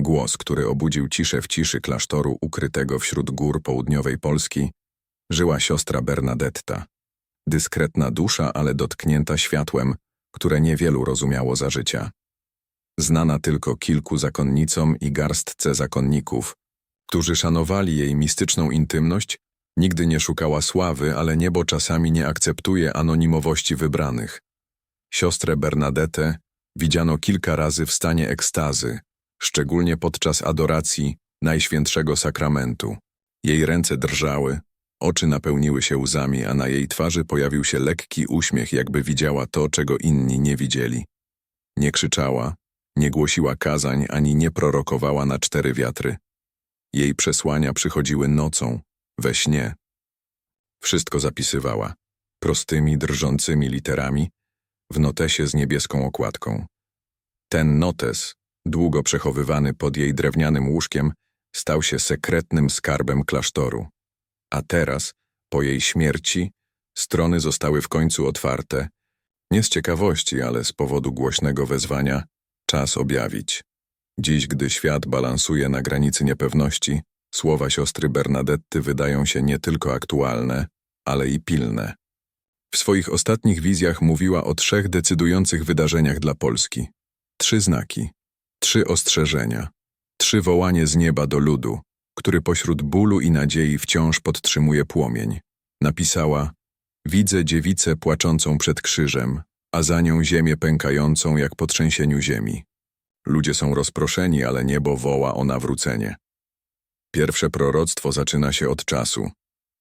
Głos, który obudził ciszę w ciszy klasztoru ukrytego wśród gór południowej Polski, żyła siostra Bernadetta. Dyskretna dusza, ale dotknięta światłem, które niewielu rozumiało za życia. Znana tylko kilku zakonnicom i garstce zakonników, którzy szanowali jej mistyczną intymność, nigdy nie szukała sławy, ale niebo czasami nie akceptuje anonimowości wybranych. Siostrę Bernadette widziano kilka razy w stanie ekstazy, szczególnie podczas adoracji Najświętszego Sakramentu. Jej ręce drżały, oczy napełniły się łzami, a na jej twarzy pojawił się lekki uśmiech, jakby widziała to, czego inni nie widzieli. Nie krzyczała, nie głosiła kazań, ani nie prorokowała na cztery wiatry. Jej przesłania przychodziły nocą, we śnie. Wszystko zapisywała, prostymi, drżącymi literami, w notesie z niebieską okładką. Ten notes, długo przechowywany pod jej drewnianym łóżkiem, stał się sekretnym skarbem klasztoru. A teraz, po jej śmierci, strony zostały w końcu otwarte, nie z ciekawości, ale z powodu głośnego wezwania, czas objawić. Dziś, gdy świat balansuje na granicy niepewności, słowa siostry Bernadetty wydają się nie tylko aktualne, ale i pilne. W swoich ostatnich wizjach mówiła o trzech decydujących wydarzeniach dla Polski. Trzy znaki, trzy ostrzeżenia, trzy wołanie z nieba do ludu, który pośród bólu i nadziei wciąż podtrzymuje płomień. Napisała: Widzę dziewicę płaczącą przed krzyżem, a za nią ziemię pękającą jak po trzęsieniu ziemi. Ludzie są rozproszeni, ale niebo woła o nawrócenie. Pierwsze proroctwo zaczyna się od czasu,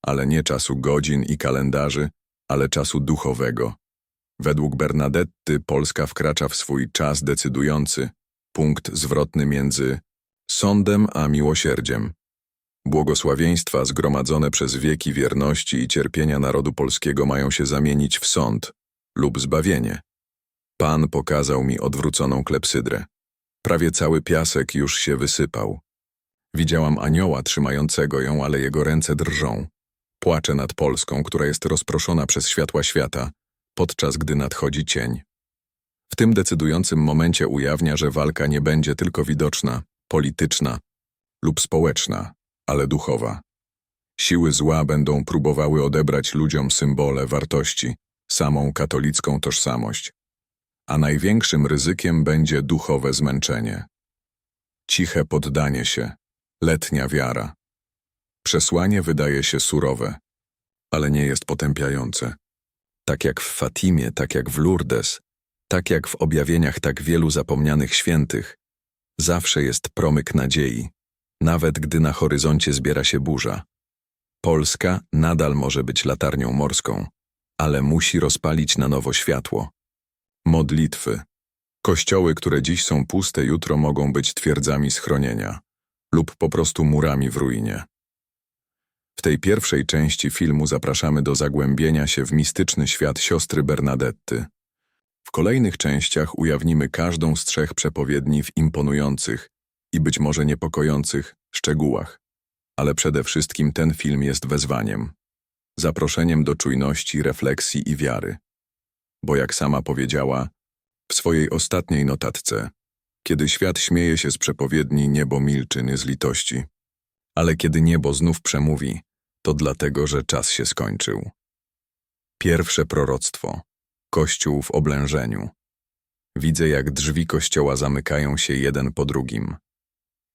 ale nie czasu godzin i kalendarzy, ale czasu duchowego. Według Bernadetty Polska wkracza w swój czas decydujący, punkt zwrotny między sądem a miłosierdziem. Błogosławieństwa zgromadzone przez wieki wierności i cierpienia narodu polskiego mają się zamienić w sąd lub zbawienie. Pan pokazał mi odwróconą klepsydrę. Prawie cały piasek już się wysypał. Widziałam anioła trzymającego ją, ale jego ręce drżą. Płacze nad Polską, która jest rozproszona przez światła świata, podczas gdy nadchodzi cień. W tym decydującym momencie ujawnia, że walka nie będzie tylko widoczna, polityczna lub społeczna, ale duchowa. Siły zła będą próbowały odebrać ludziom symbole, wartości, samą katolicką tożsamość. A największym ryzykiem będzie duchowe zmęczenie. Ciche poddanie się, letnia wiara. Przesłanie wydaje się surowe, ale nie jest potępiające. Tak jak w Fatimie, tak jak w Lourdes, tak jak w objawieniach tak wielu zapomnianych świętych, zawsze jest promyk nadziei, nawet gdy na horyzoncie zbiera się burza. Polska nadal może być latarnią morską, ale musi rozpalić na nowo światło. Modlitwy. Kościoły, które dziś są puste, jutro mogą być twierdzami schronienia lub po prostu murami w ruinie. W tej pierwszej części filmu zapraszamy do zagłębienia się w mistyczny świat siostry Bernadetty. Kolejnych częściach ujawnimy każdą z trzech przepowiedni w imponujących i być może niepokojących szczegółach. Ale przede wszystkim ten film jest wezwaniem, zaproszeniem do czujności, refleksji i wiary. Bo jak sama powiedziała w swojej ostatniej notatce, kiedy świat śmieje się z przepowiedni, niebo milczy nie z litości. Ale kiedy niebo znów przemówi, to dlatego, że czas się skończył. Pierwsze proroctwo. Kościół w oblężeniu. Widzę, jak drzwi kościoła zamykają się jeden po drugim.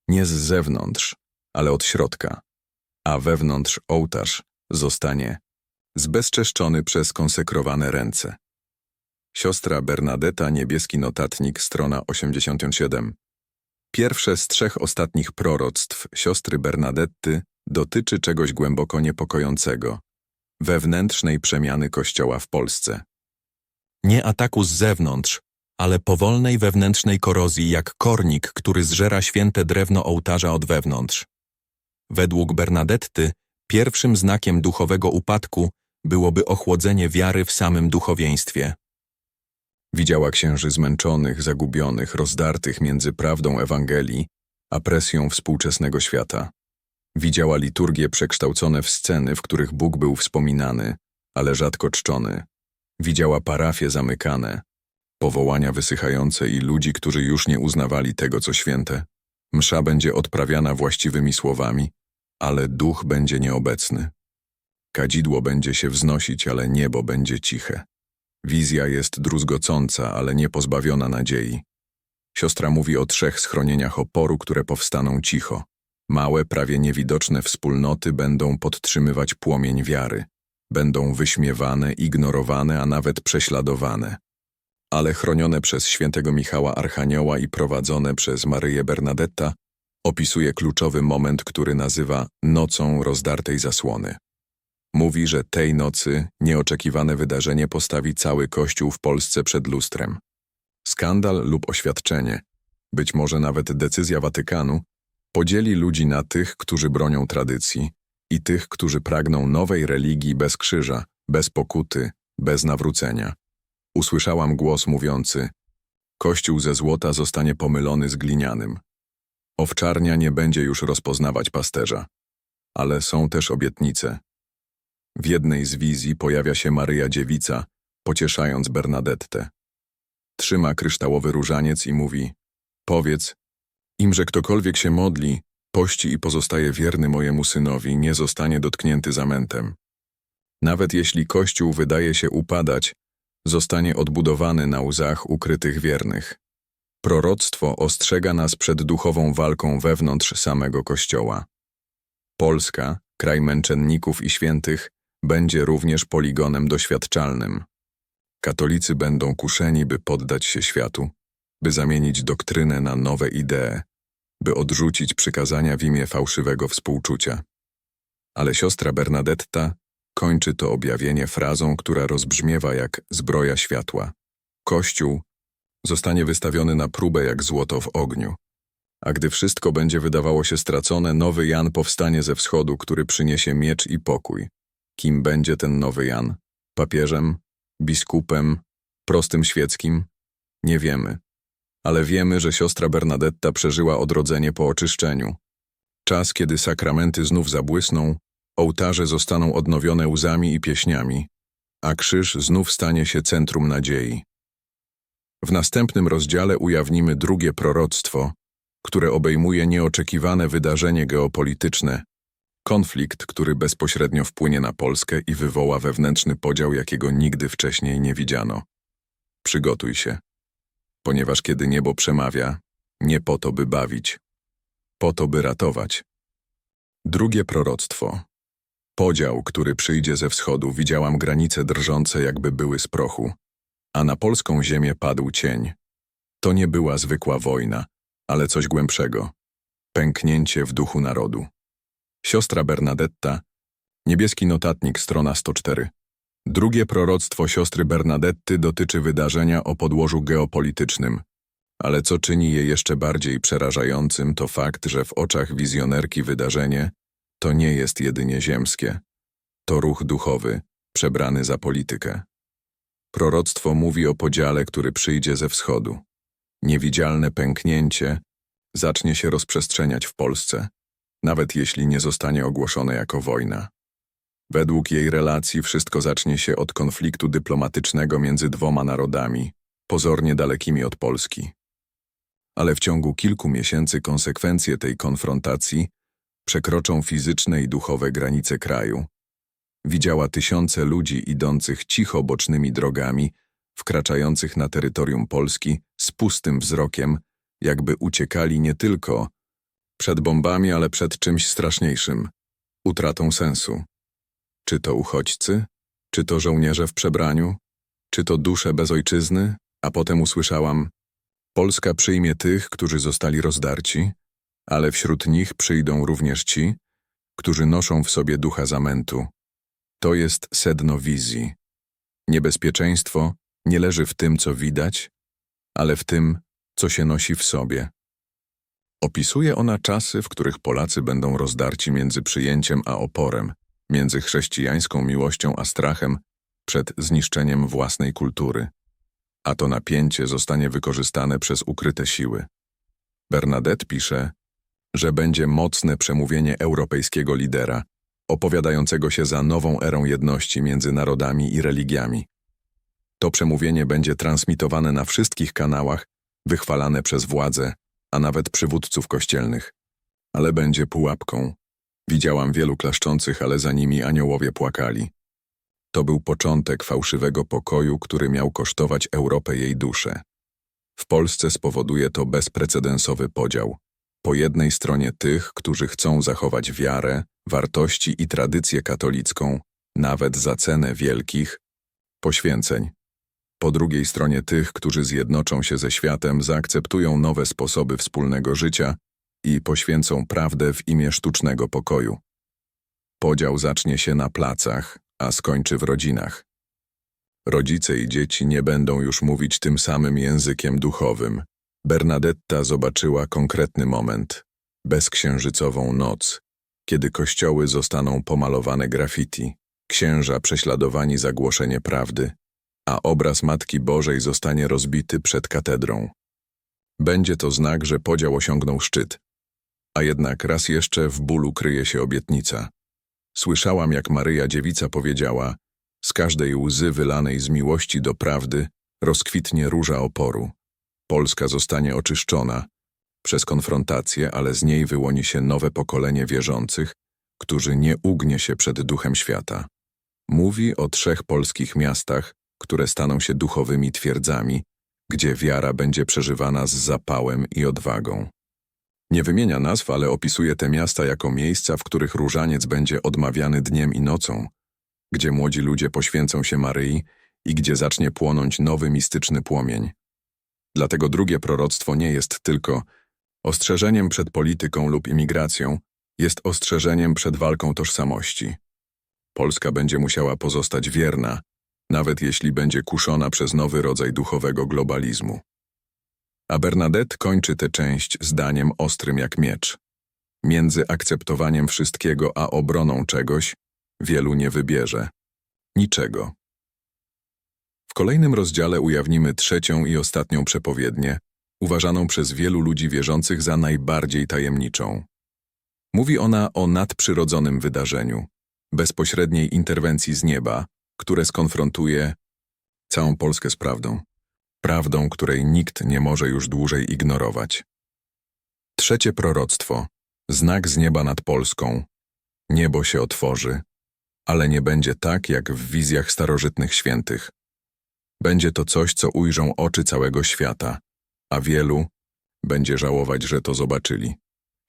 Nie z zewnątrz, ale od środka. A wewnątrz ołtarz zostanie zbezczeszczony przez konsekrowane ręce. Siostra Bernadetta, niebieski notatnik, strona 87. Pierwsze z trzech ostatnich proroctw siostry Bernadetty dotyczy czegoś głęboko niepokojącego wewnętrznej przemiany Kościoła w Polsce. Nie ataku z zewnątrz, ale powolnej wewnętrznej korozji jak kornik, który zżera święte drewno ołtarza od wewnątrz. Według Bernadetty pierwszym znakiem duchowego upadku byłoby ochłodzenie wiary w samym duchowieństwie. Widziała księży zmęczonych, zagubionych, rozdartych między prawdą Ewangelii a presją współczesnego świata. Widziała liturgie przekształcone w sceny, w których Bóg był wspominany, ale rzadko czczony. Widziała parafie zamykane, powołania wysychające i ludzi, którzy już nie uznawali tego, co święte. Msza będzie odprawiana właściwymi słowami, ale duch będzie nieobecny. Kadzidło będzie się wznosić, ale niebo będzie ciche. Wizja jest druzgocąca, ale nie pozbawiona nadziei. Siostra mówi o trzech schronieniach oporu, które powstaną cicho. Małe, prawie niewidoczne wspólnoty będą podtrzymywać płomień wiary. Będą wyśmiewane, ignorowane, a nawet prześladowane. Ale chronione przez świętego Michała Archanioła i prowadzone przez Maryję Bernadetta, opisuje kluczowy moment, który nazywa nocą rozdartej zasłony. Mówi, że tej nocy nieoczekiwane wydarzenie postawi cały Kościół w Polsce przed lustrem. Skandal lub oświadczenie, być może nawet decyzja Watykanu, podzieli ludzi na tych, którzy bronią tradycji i tych, którzy pragną nowej religii bez krzyża, bez pokuty, bez nawrócenia. Usłyszałam głos mówiący: Kościół ze złota zostanie pomylony z glinianym. Owczarnia nie będzie już rozpoznawać pasterza. Ale są też obietnice. W jednej z wizji pojawia się Maryja Dziewica, pocieszając Bernadettę. Trzyma kryształowy różaniec i mówi: Powiedz im, że ktokolwiek się modli, pości i pozostaje wierny mojemu synowi, nie zostanie dotknięty zamętem. Nawet jeśli Kościół wydaje się upadać, zostanie odbudowany na łzach ukrytych wiernych. Proroctwo ostrzega nas przed duchową walką wewnątrz samego Kościoła. Polska, kraj męczenników i świętych, będzie również poligonem doświadczalnym. Katolicy będą kuszeni, by poddać się światu, by zamienić doktrynę na nowe idee, by odrzucić przykazania w imię fałszywego współczucia. Ale siostra Bernadetta kończy to objawienie frazą, która rozbrzmiewa jak zbroja światła. Kościół zostanie wystawiony na próbę jak złoto w ogniu. A gdy wszystko będzie wydawało się stracone, nowy Jan powstanie ze wschodu, który przyniesie miecz i pokój. Kim będzie ten nowy Jan? Papieżem? Biskupem? Prostym świeckim? Nie wiemy. Ale wiemy, że siostra Bernadetta przeżyła odrodzenie po oczyszczeniu. Czas, kiedy sakramenty znów zabłysną, ołtarze zostaną odnowione łzami i pieśniami, a krzyż znów stanie się centrum nadziei. W następnym rozdziale ujawnimy drugie proroctwo, które obejmuje nieoczekiwane wydarzenie geopolityczne, konflikt, który bezpośrednio wpłynie na Polskę i wywoła wewnętrzny podział, jakiego nigdy wcześniej nie widziano. Przygotuj się, ponieważ kiedy niebo przemawia, nie po to, by bawić, po to, by ratować. Drugie proroctwo. Podział, który przyjdzie ze wschodu, widziałam granice drżące, jakby były z prochu a na polską ziemię padł cień. To nie była zwykła wojna, ale coś głębszego. Pęknięcie w duchu narodu. Siostra Bernadetta, niebieski notatnik, strona 104. Drugie proroctwo siostry Bernadetty dotyczy wydarzenia o podłożu geopolitycznym, ale co czyni je jeszcze bardziej przerażającym, to fakt, że w oczach wizjonerki wydarzenie to nie jest jedynie ziemskie. To ruch duchowy, przebrany za politykę. Proroctwo mówi o podziale, który przyjdzie ze wschodu. Niewidzialne pęknięcie zacznie się rozprzestrzeniać w Polsce, nawet jeśli nie zostanie ogłoszone jako wojna. Według jej relacji wszystko zacznie się od konfliktu dyplomatycznego między dwoma narodami, pozornie dalekimi od Polski. Ale w ciągu kilku miesięcy konsekwencje tej konfrontacji przekroczą fizyczne i duchowe granice kraju, Widziała tysiące ludzi idących cicho bocznymi drogami, wkraczających na terytorium Polski z pustym wzrokiem, jakby uciekali nie tylko przed bombami, ale przed czymś straszniejszym utratą sensu. Czy to uchodźcy? Czy to żołnierze w przebraniu? Czy to dusze bez ojczyzny? A potem usłyszałam: Polska przyjmie tych, którzy zostali rozdarci, ale wśród nich przyjdą również ci, którzy noszą w sobie ducha zamętu to jest sedno wizji. Niebezpieczeństwo nie leży w tym, co widać, ale w tym, co się nosi w sobie. Opisuje ona czasy, w których Polacy będą rozdarci między przyjęciem a oporem, między chrześcijańską miłością a strachem przed zniszczeniem własnej kultury. A to napięcie zostanie wykorzystane przez ukryte siły. Bernadette pisze, że będzie mocne przemówienie europejskiego lidera, opowiadającego się za nową erą jedności między narodami i religiami. To przemówienie będzie transmitowane na wszystkich kanałach, wychwalane przez władze, a nawet przywódców kościelnych. Ale będzie pułapką. Widziałam wielu klaszczących, ale za nimi aniołowie płakali. To był początek fałszywego pokoju, który miał kosztować Europę jej duszę. W Polsce spowoduje to bezprecedensowy podział. Po jednej stronie tych, którzy chcą zachować wiarę, wartości i tradycję katolicką, nawet za cenę wielkich poświęceń. Po drugiej stronie tych, którzy zjednoczą się ze światem, zaakceptują nowe sposoby wspólnego życia i poświęcą prawdę w imię sztucznego pokoju. Podział zacznie się na placach, a skończy w rodzinach. Rodzice i dzieci nie będą już mówić tym samym językiem duchowym. Bernadetta zobaczyła konkretny moment, bezksiężycową noc, kiedy kościoły zostaną pomalowane graffiti, księża prześladowani za głoszenie prawdy, a obraz Matki Bożej zostanie rozbity przed katedrą. Będzie to znak, że podział osiągnął szczyt. A jednak raz jeszcze w bólu kryje się obietnica. Słyszałam, jak Maryja Dziewica powiedziała, z każdej łzy wylanej z miłości do prawdy rozkwitnie róża oporu. Polska zostanie oczyszczona przez konfrontację, ale z niej wyłoni się nowe pokolenie wierzących, którzy nie ugnie się przed duchem świata. Mówi o trzech polskich miastach, które staną się duchowymi twierdzami, gdzie wiara będzie przeżywana z zapałem i odwagą. Nie wymienia nazw, ale opisuje te miasta jako miejsca, w których różaniec będzie odmawiany dniem i nocą, gdzie młodzi ludzie poświęcą się Maryi i gdzie zacznie płonąć nowy mistyczny płomień. Dlatego drugie proroctwo nie jest tylko ostrzeżeniem przed polityką lub imigracją, jest ostrzeżeniem przed walką tożsamości. Polska będzie musiała pozostać wierna, nawet jeśli będzie kuszona przez nowy rodzaj duchowego globalizmu. A Bernadette kończy tę część zdaniem ostrym jak miecz. Między akceptowaniem wszystkiego a obroną czegoś wielu nie wybierze. Niczego. W kolejnym rozdziale ujawnimy trzecią i ostatnią przepowiednię, uważaną przez wielu ludzi wierzących za najbardziej tajemniczą. Mówi ona o nadprzyrodzonym wydarzeniu, bezpośredniej interwencji z nieba, które skonfrontuje całą Polskę z prawdą. Prawdą, której nikt nie może już dłużej ignorować. Trzecie proroctwo. Znak z nieba nad Polską. Niebo się otworzy, ale nie będzie tak, jak w wizjach starożytnych świętych. Będzie to coś, co ujrzą oczy całego świata, a wielu będzie żałować, że to zobaczyli.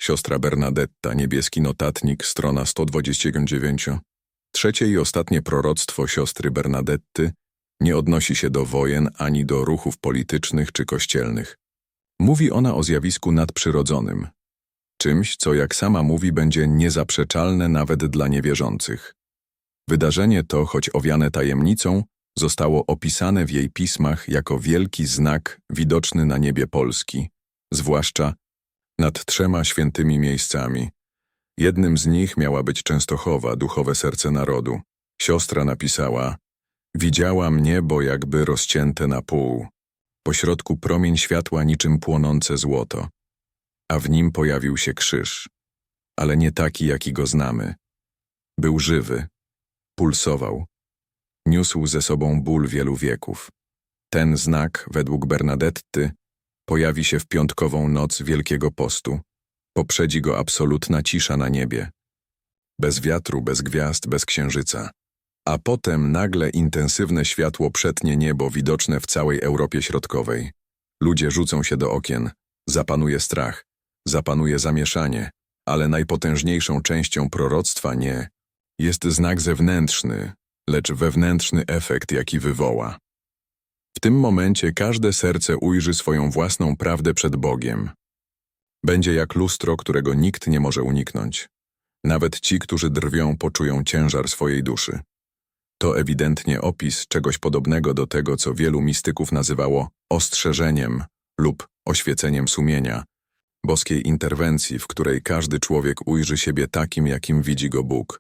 Siostra Bernadetta, niebieski notatnik, strona 129. Trzecie i ostatnie proroctwo siostry Bernadetty nie odnosi się do wojen ani do ruchów politycznych czy kościelnych. Mówi ona o zjawisku nadprzyrodzonym, czymś, co jak sama mówi będzie niezaprzeczalne nawet dla niewierzących. Wydarzenie to, choć owiane tajemnicą, zostało opisane w jej pismach jako wielki znak widoczny na niebie Polski, zwłaszcza nad trzema świętymi miejscami. Jednym z nich miała być Częstochowa, duchowe serce narodu. Siostra napisała, widziałam niebo jakby rozcięte na pół, pośrodku promień światła niczym płonące złoto, a w nim pojawił się krzyż, ale nie taki, jaki go znamy. Był żywy, pulsował, niósł ze sobą ból wielu wieków. Ten znak, według Bernadetty, pojawi się w piątkową noc Wielkiego Postu. Poprzedzi go absolutna cisza na niebie. Bez wiatru, bez gwiazd, bez księżyca. A potem nagle intensywne światło przetnie niebo widoczne w całej Europie Środkowej. Ludzie rzucą się do okien. Zapanuje strach. Zapanuje zamieszanie. Ale najpotężniejszą częścią proroctwa nie. Jest znak zewnętrzny, lecz wewnętrzny efekt, jaki wywoła. W tym momencie każde serce ujrzy swoją własną prawdę przed Bogiem. Będzie jak lustro, którego nikt nie może uniknąć. Nawet ci, którzy drwią, poczują ciężar swojej duszy. To ewidentnie opis czegoś podobnego do tego, co wielu mistyków nazywało ostrzeżeniem lub oświeceniem sumienia, boskiej interwencji, w której każdy człowiek ujrzy siebie takim, jakim widzi go Bóg.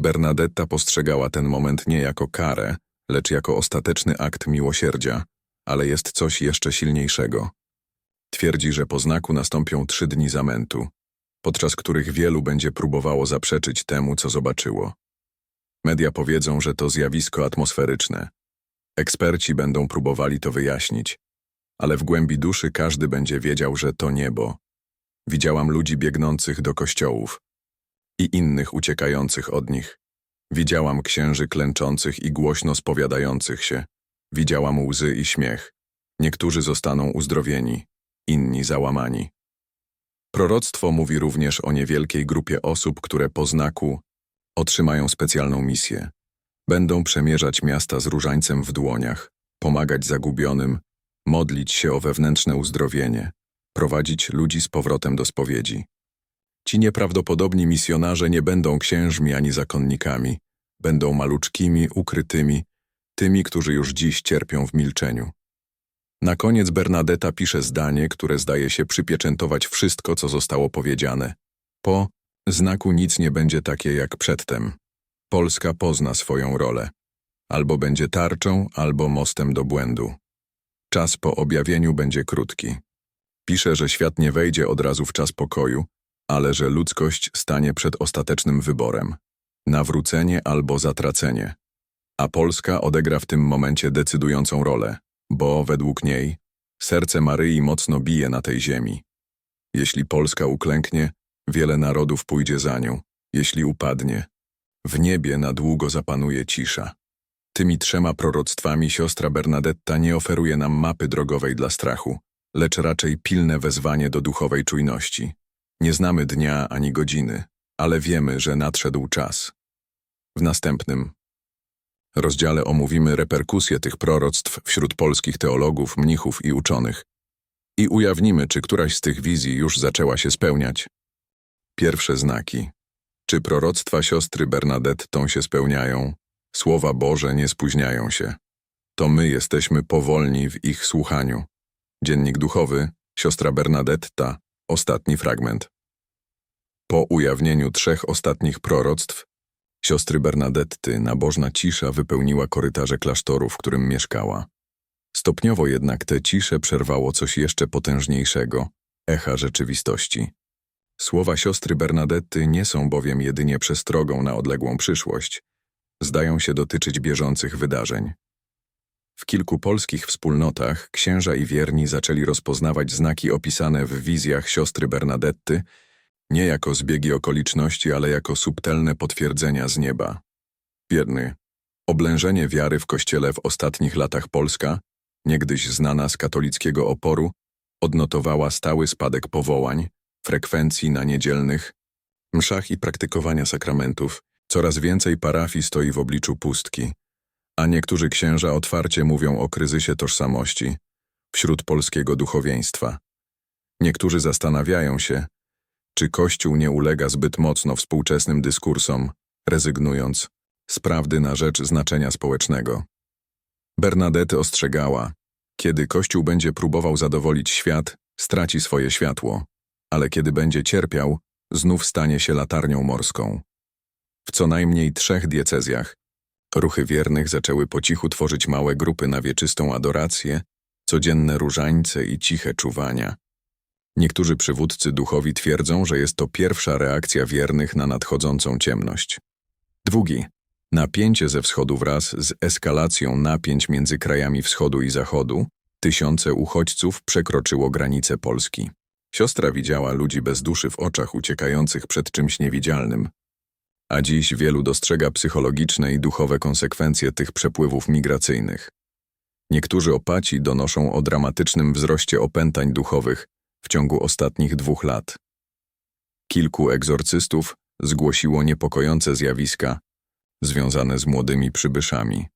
Bernadetta postrzegała ten moment nie jako karę, lecz jako ostateczny akt miłosierdzia, ale jest coś jeszcze silniejszego. Twierdzi, że po znaku nastąpią trzy dni zamętu, podczas których wielu będzie próbowało zaprzeczyć temu, co zobaczyło. Media powiedzą, że to zjawisko atmosferyczne. Eksperci będą próbowali to wyjaśnić, ale w głębi duszy każdy będzie wiedział, że to niebo. Widziałam ludzi biegnących do kościołów i innych uciekających od nich. Widziałam księży klęczących i głośno spowiadających się. Widziałam łzy i śmiech. Niektórzy zostaną uzdrowieni, inni załamani. Proroctwo mówi również o niewielkiej grupie osób, które po znaku otrzymają specjalną misję. Będą przemierzać miasta z różańcem w dłoniach, pomagać zagubionym, modlić się o wewnętrzne uzdrowienie, prowadzić ludzi z powrotem do spowiedzi. Ci nieprawdopodobni misjonarze nie będą księżmi ani zakonnikami, będą maluczkimi, ukrytymi, tymi, którzy już dziś cierpią w milczeniu. Na koniec Bernadetta pisze zdanie, które zdaje się przypieczętować wszystko, co zostało powiedziane. Po znaku nic nie będzie takie jak przedtem. Polska pozna swoją rolę. Albo będzie tarczą, albo mostem do błędu. Czas po objawieniu będzie krótki. Pisze, że świat nie wejdzie od razu w czas pokoju, ale że ludzkość stanie przed ostatecznym wyborem. Nawrócenie albo zatracenie. A Polska odegra w tym momencie decydującą rolę, bo, według niej, serce Maryi mocno bije na tej ziemi. Jeśli Polska uklęknie, wiele narodów pójdzie za nią. Jeśli upadnie, w niebie na długo zapanuje cisza. Tymi trzema proroctwami siostra Bernadetta nie oferuje nam mapy drogowej dla strachu, lecz raczej pilne wezwanie do duchowej czujności. Nie znamy dnia ani godziny, ale wiemy, że nadszedł czas. W następnym rozdziale omówimy reperkusje tych proroctw wśród polskich teologów, mnichów i uczonych i ujawnimy, czy któraś z tych wizji już zaczęła się spełniać. Pierwsze znaki. Czy proroctwa siostry Bernadettą się spełniają? Słowa Boże nie spóźniają się. To my jesteśmy powolni w ich słuchaniu. Dziennik duchowy, siostra Bernadetta, ostatni fragment. Po ujawnieniu trzech ostatnich proroctw, siostry Bernadetty nabożna cisza wypełniła korytarze klasztoru, w którym mieszkała. Stopniowo jednak tę ciszę przerwało coś jeszcze potężniejszego, echa rzeczywistości. Słowa siostry Bernadetty nie są bowiem jedynie przestrogą na odległą przyszłość, zdają się dotyczyć bieżących wydarzeń. W kilku polskich wspólnotach księża i wierni zaczęli rozpoznawać znaki opisane w wizjach siostry Bernadetty nie jako zbiegi okoliczności, ale jako subtelne potwierdzenia z nieba. Wierny. Oblężenie wiary w Kościele w ostatnich latach Polska, niegdyś znana z katolickiego oporu, odnotowała stały spadek powołań, frekwencji na niedzielnych, mszach i praktykowania sakramentów. Coraz więcej parafii stoi w obliczu pustki, a niektórzy księża otwarcie mówią o kryzysie tożsamości wśród polskiego duchowieństwa. Niektórzy zastanawiają się, czy Kościół nie ulega zbyt mocno współczesnym dyskursom, rezygnując z prawdy na rzecz znaczenia społecznego. Bernadette ostrzegała, kiedy Kościół będzie próbował zadowolić świat, straci swoje światło, ale kiedy będzie cierpiał, znów stanie się latarnią morską. W co najmniej trzech diecezjach ruchy wiernych zaczęły po cichu tworzyć małe grupy na wieczystą adorację, codzienne różańce i ciche czuwania. Niektórzy przywódcy duchowi twierdzą, że jest to pierwsza reakcja wiernych na nadchodzącą ciemność. Drugi. Napięcie ze wschodu wraz z eskalacją napięć między krajami wschodu i zachodu, tysiące uchodźców przekroczyło granice Polski. Siostra widziała ludzi bez duszy w oczach uciekających przed czymś niewidzialnym. A dziś wielu dostrzega psychologiczne i duchowe konsekwencje tych przepływów migracyjnych. Niektórzy opaci donoszą o dramatycznym wzroście opętań duchowych w ciągu ostatnich dwóch lat. Kilku egzorcystów zgłosiło niepokojące zjawiska związane z młodymi przybyszami.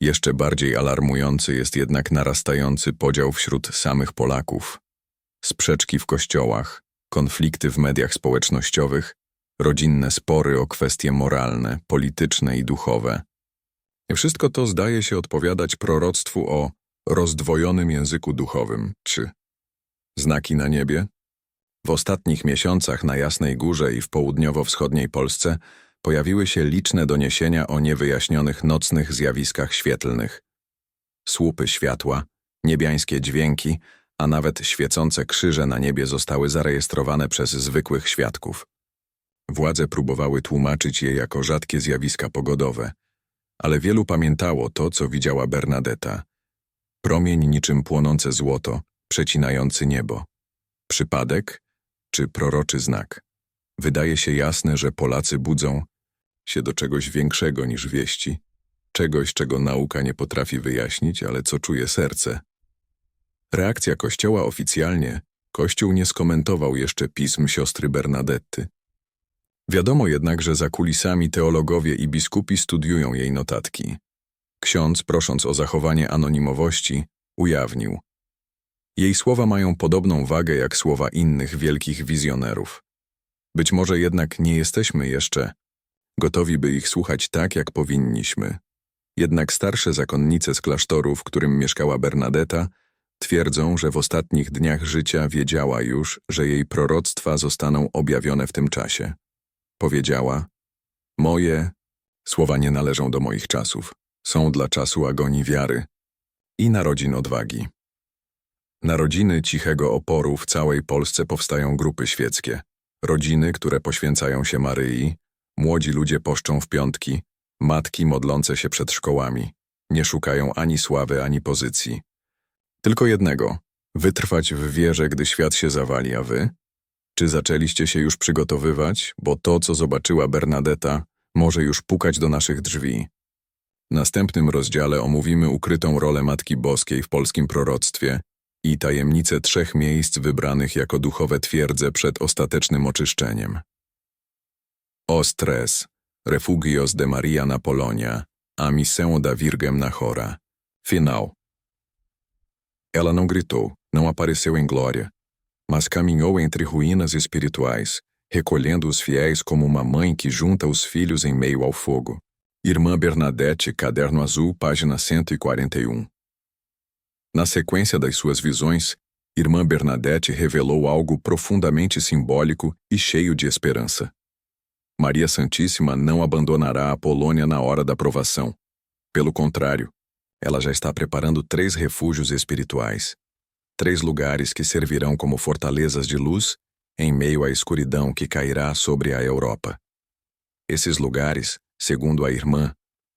Jeszcze bardziej alarmujący jest jednak narastający podział wśród samych Polaków. Sprzeczki w kościołach, konflikty w mediach społecznościowych, rodzinne spory o kwestie moralne, polityczne i duchowe. Wszystko to zdaje się odpowiadać proroctwu o rozdwojonym języku duchowym, czy znaki na niebie? W ostatnich miesiącach na Jasnej Górze i w południowo-wschodniej Polsce pojawiły się liczne doniesienia o niewyjaśnionych nocnych zjawiskach świetlnych. Słupy światła, niebiańskie dźwięki, a nawet świecące krzyże na niebie zostały zarejestrowane przez zwykłych świadków. Władze próbowały tłumaczyć je jako rzadkie zjawiska pogodowe, ale wielu pamiętało to, co widziała Bernadetta. Promień niczym płonące złoto, przecinający niebo. Przypadek czy proroczy znak? Wydaje się jasne, że Polacy budzą się do czegoś większego niż wieści, czegoś, czego nauka nie potrafi wyjaśnić, ale co czuje serce. Reakcja Kościoła oficjalnie Kościół nie skomentował jeszcze pism siostry Bernadetty. Wiadomo jednak, że za kulisami teologowie i biskupi studiują jej notatki. Ksiądz, prosząc o zachowanie anonimowości, ujawnił. Jej słowa mają podobną wagę jak słowa innych wielkich wizjonerów. Być może jednak nie jesteśmy jeszcze gotowi, by ich słuchać tak, jak powinniśmy. Jednak starsze zakonnice z klasztoru, w którym mieszkała Bernadetta, twierdzą, że w ostatnich dniach życia wiedziała już, że jej proroctwa zostaną objawione w tym czasie. Powiedziała, moje słowa nie należą do moich czasów, są dla czasu agonii wiary i narodzin odwagi. Narodziny cichego oporu w całej Polsce powstają grupy świeckie. Rodziny, które poświęcają się Maryi, młodzi ludzie poszczą w piątki, matki modlące się przed szkołami. Nie szukają ani sławy, ani pozycji. Tylko jednego – wytrwać w wierze, gdy świat się zawali, a wy? Czy zaczęliście się już przygotowywać, bo to, co zobaczyła Bernadetta, może już pukać do naszych drzwi? W następnym rozdziale omówimy ukrytą rolę Matki Boskiej w polskim proroctwie i tajemnice trzech miejsc wybranych jako duchowe twierdze przed ostatecznym oczyszczeniem. O stres, refugios de Maria na Polonia, a missão da Virgem na Chora. Ela não gritou, não apareceu em glória, mas caminhou entre ruínas espirituais, recolhendo os fiéis como uma mãe que junta os filhos em meio ao fogo. Irmã Bernadette, Caderno Azul, página 141. Na sequência das suas visões, Irmã Bernadette revelou algo profundamente simbólico e cheio de esperança. Maria Santíssima não abandonará a Polônia na hora da provação. Pelo contrário, ela já está preparando três refúgios espirituais. Três lugares que servirão como fortalezas de luz em meio à escuridão que cairá sobre a Europa. Esses lugares, segundo a irmã,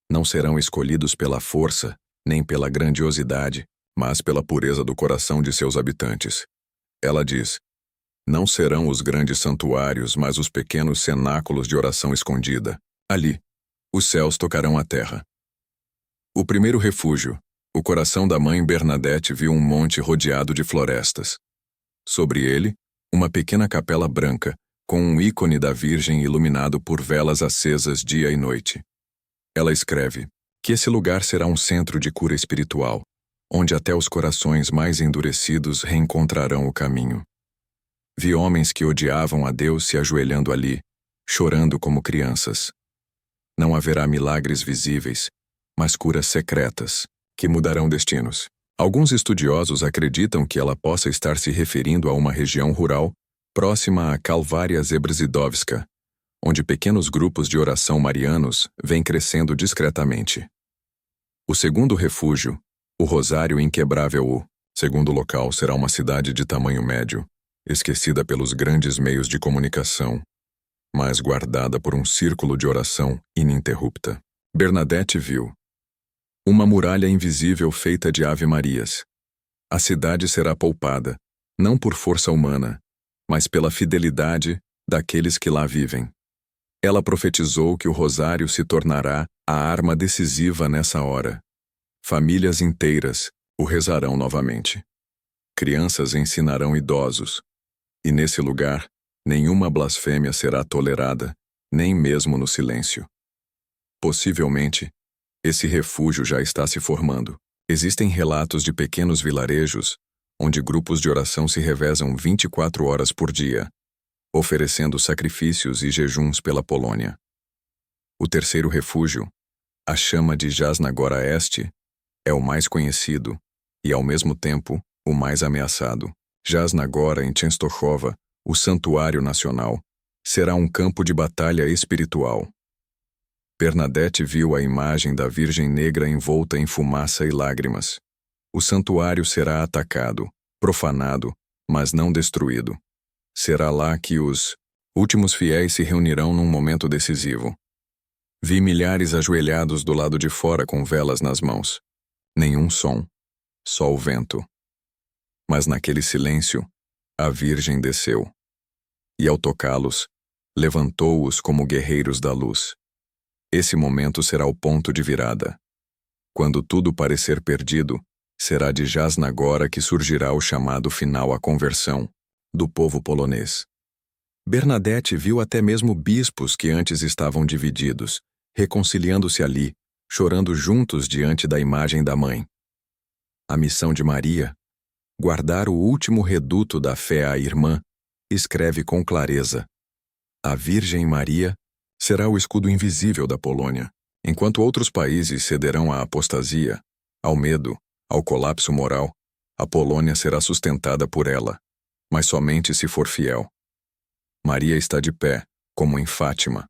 não serão escolhidos pela força nem pela grandiosidade, mas pela pureza do coração de seus habitantes. Ela diz: Não serão os grandes santuários, mas os pequenos cenáculos de oração escondida. Ali, os céus tocarão a terra. O primeiro refúgio, o coração da mãe Bernadette viu um monte rodeado de florestas. Sobre ele, uma pequena capela branca, com um ícone da Virgem iluminado por velas acesas dia e noite. Ela escreve que esse lugar será um centro de cura espiritual, onde até os corações mais endurecidos reencontrarão o caminho. Vi homens que odiavam a Deus se ajoelhando ali, chorando como crianças. Não haverá milagres visíveis, mas curas secretas, que mudarão destinos. Alguns estudiosos acreditam que ela possa estar se referindo a uma região rural próxima a Kalvária Zebrzydowska, onde pequenos grupos de oração marianos vêm crescendo discretamente. O segundo refúgio, o Rosário Inquebrável O segundo local será uma cidade de tamanho médio, esquecida pelos grandes meios de comunicação, mas guardada por um círculo de oração ininterrupta. Bernadette viu, uma muralha invisível feita de ave-marias. A cidade será poupada, não por força humana, mas pela fidelidade daqueles que lá vivem. Ela profetizou que o rosário se tornará a arma decisiva nessa hora. Famílias inteiras o rezarão novamente. Crianças ensinarão idosos. E nesse lugar, nenhuma blasfêmia será tolerada, nem mesmo no silêncio. Possivelmente, esse refúgio já está se formando. Existem relatos de pequenos vilarejos onde grupos de oração se revezam 24 horas por dia, oferecendo sacrifícios e jejuns pela Polônia. O terceiro refúgio, a chama de Jasnagora Este, é o mais conhecido e, ao mesmo tempo, o mais ameaçado. Jasnagora, em Częstochowa, o Santuário Nacional, será um campo de batalha espiritual. Bernadette viu a imagem da Virgem Negra envolta em fumaça e lágrimas. O santuário será atacado, profanado, mas não destruído. Será lá que os últimos fiéis se reunirão num momento decisivo. Vi milhares ajoelhados do lado de fora com velas nas mãos. Nenhum som. só o vento. Mas naquele silêncio, a Virgem desceu. E ao tocá-los, levantou-os como guerreiros da luz. Esse momento será o ponto de virada. Quando tudo parecer perdido, será de Jasnagora que surgirá o chamado final à conversão do povo polonês. Bernadette viu até mesmo bispos que antes estavam divididos, reconciliando-se ali, chorando juntos diante da imagem da mãe. A missão de Maria, guardar o último reduto da fé à irmã, escreve com clareza: A Virgem Maria será o escudo invisível da Polônia, enquanto outros países cederão à apostasia, ao medo, ao colapso moral, a Polônia será sustentada por ela, mas somente se for fiel. Maria está de pé, como em Fátima,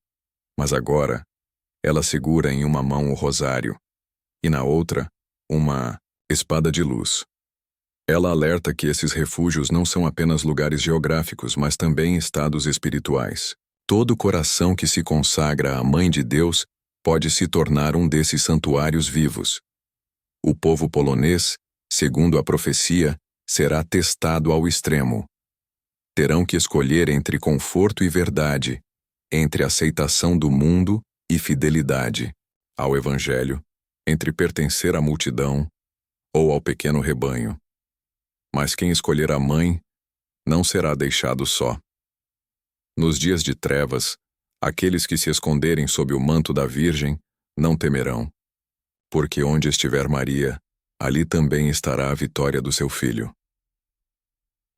mas agora ela segura em uma mão o rosário e na outra uma espada de luz. Ela alerta que esses refúgios não são apenas lugares geográficos, mas também estados espirituais. Todo coração que se consagra à Mãe de Deus pode se tornar um desses santuários vivos. O povo polonês, segundo a profecia, será testado ao extremo. Terão que escolher entre conforto e verdade, entre aceitação do mundo e fidelidade ao Evangelho, entre pertencer à multidão ou ao pequeno rebanho. Mas quem escolher a mãe não será deixado só. Nos dias de trevas, aqueles que se esconderem sob o manto da Virgem não temerão, porque onde estiver Maria, ali também estará a vitória do seu filho.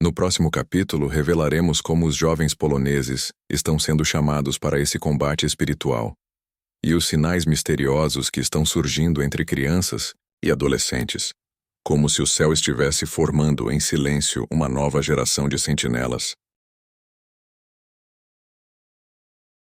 No próximo capítulo, revelaremos como os jovens poloneses estão sendo chamados para esse combate espiritual e os sinais misteriosos que estão surgindo entre crianças e adolescentes como se o céu estivesse formando em silêncio uma nova geração de sentinelas.